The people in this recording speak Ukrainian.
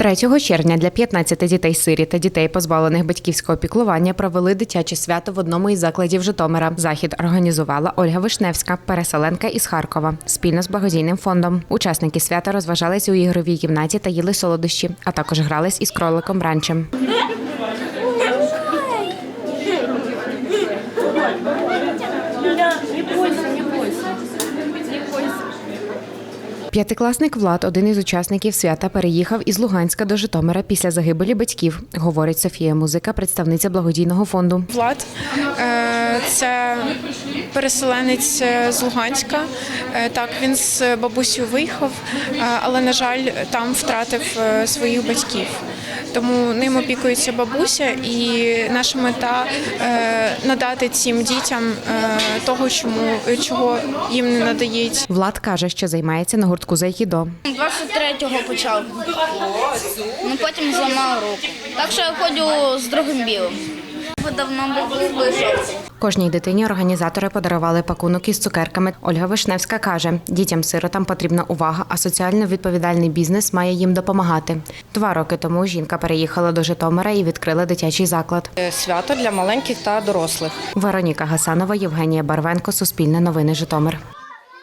3 червня для 15 дітей сирі та дітей, позбавлених батьківського піклування, провели дитяче свято в одному із закладів Житомира. Захід організувала Ольга Вишневська, переселенка із Харкова, спільно з благодійним фондом. Учасники свята розважались у ігровій кімнаті та їли солодощі, а також грались із кроликом ранчем. П'ятикласник Влад, один із учасників свята, переїхав із Луганська до Житомира після загибелі батьків, говорить Софія Музика, представниця благодійного фонду. Влад е, це переселенець е, з Луганська. Е, Так, він з бабусею виїхав, але, на жаль, там втратив своїх батьків. Тому ним опікується бабуся, і наша мета надати цим дітям того, чому чого їм не надають. Влад каже, що займається на гуртку з айкідо. 23-го почав. Ну потім зламав руку. Так що я ходжу з другим білим. Давно був. Кожній дитині організатори подарували пакунок із цукерками. Ольга Вишневська каже, дітям-сиротам потрібна увага, а соціально відповідальний бізнес має їм допомагати. Два роки тому жінка переїхала до Житомира і відкрила дитячий заклад. Е, Свято для маленьких та дорослих. Вероніка Гасанова, Євгенія Барвенко, Суспільне новини Житомир.